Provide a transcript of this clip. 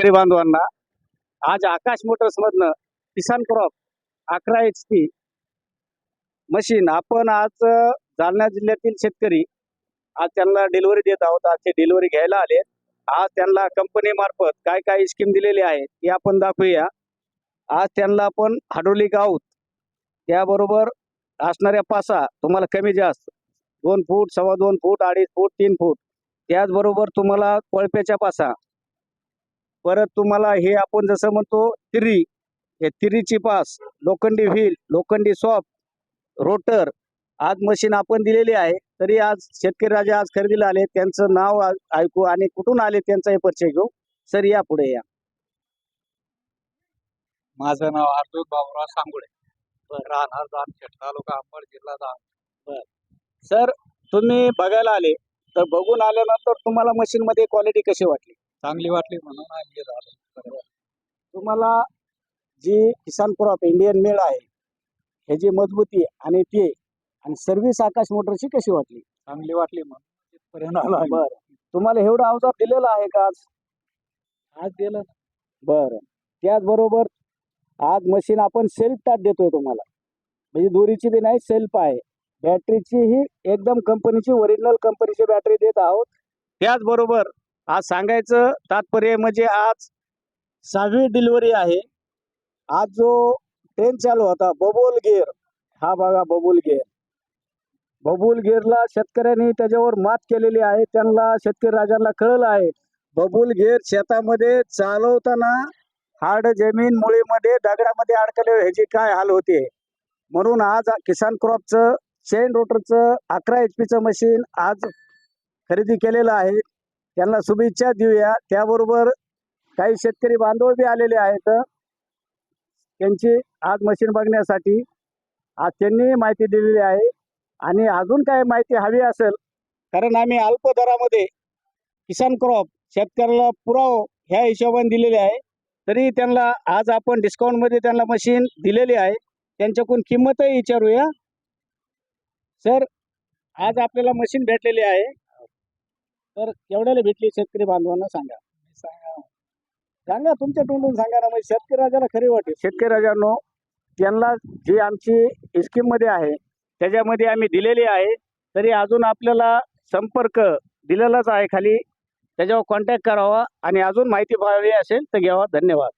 शेतकरी बांधवांना आज आकाश मोटर्स मधनं किसान क्रॉप अकरा एच पी मशीन आपण आज जालना जिल्ह्यातील शेतकरी आज त्यांना डिलिव्हरी देत आहोत. आज ते डिलिव्हरी घ्यायला आले आज त्यांना कंपनी मार्फत काय काय स्कीम दिलेली आहे ती आपण दाखवूया. आज त्यांना आपण हाडोली आहोत त्याबरोबर असणाऱ्या पासा तुम्हाला कमी जास्त दोन फूट सव्वा दोन फूट अडीच फूट तीन फूट त्याचबरोबर तुम्हाला कोळप्याच्या पासा परत तुम्हाला हे आपण जसं म्हणतो तिरी. हे तिरीची पास लोखंडी व्हील लोखंडी सॉप रोटर. आज मशीन आपण दिलेली आहे. तरी आज शेतकरी राजा आज खरेदीला आले. त्यांचं नाव ऐकू आणि कुठून आले त्यांचा हे परिचय घेऊ. सर या पुढे या. माझं नाव अर्जुन बाबुराव सांगुडे राहणार जामखेड तालुका अंबड जिल्हा जाम सर तुम्ही बघायला आले. तर बघून आल्यानंतर तुम्हाला मशीन मध्ये क्वालिटी कशी वाटली? चांगली वाटली म्हणून आम्ही झालो तुम्हाला जी किसान क्रॉप इंडियन मेड आहे ह्याची मजबूती आणि ते आणि सर्व्हिस आकाश मोटरची कशी वाटली? चांगली वाटली आलो. बरं. तुम्हाला एवढा अवजार दिलेला आहे का आज? आज दिलं. बरं. त्याचबरोबर आज मशीन आपण सेल्फ टाट देतोय तुम्हाला. म्हणजे दोरीची बी नाही सेल्फ आहे. बॅटरीची ही एकदम कंपनीची ओरिजिनल कंपनीची बॅटरी देत आहोत. त्याचबरोबर आज सांगायचं तात्पर्य म्हणजे आज सहावी डिलिव्हरी आहे. आज जो ट्रेन चालू होता बबोल गेर हा बघा बबुल गेर बबुल गेरला शेतकऱ्यांनी त्याच्यावर मात केलेली आहे. त्यांना शेतकरी राजांना कळलं आहे. बबुल गेर शेतामध्ये चालवताना हार्ड जमीन मुळीमध्ये दगडामध्ये अडकले ह्याची काय हाल होते? म्हणून आज किसान क्रॉपचं चेन रोटरचं अकरा एच पीचं मशीन आज खरेदी केलेलं आहे. त्यांना शुभेच्छा देऊया. त्याबरोबर काही शेतकरी बांधव बी आलेले आहेत. त्यांची आज मशीन बघण्यासाठी. आज त्यांनी माहिती दिलेली आहे. आणि अजून काय माहिती हवी असेल कारण आम्ही अल्प दरामध्ये किसान क्रॉप शेतकऱ्याला पुराव ह्या हिशोबाने दिलेले आहे. तरी त्यांना आज आपण डिस्काउंटमध्ये त्यांना मशीन दिलेली आहे. त्यांच्याकडून किंमतही विचारूया. सर आज आपल्याला मशीन भेटलेली आहे. तर केवढ्याला भेटली शेतकरी बांधवांना सांगा. सांगा. सांगा तुमच्या तोंडून सांगा ना म्हणजे शेतकरी राजाला खरी वाटेल. शेतकरी राजांनो त्यांना जी आमची स्कीममध्ये आहे त्याच्यामध्ये आम्ही दिलेली आहे तरी अजून आपल्याला संपर्क दिलेलाच आहे खाली. त्याच्यावर कॉन्टॅक्ट करावा आणि अजून माहिती पाहावी असेल तर घ्यावा. धन्यवाद.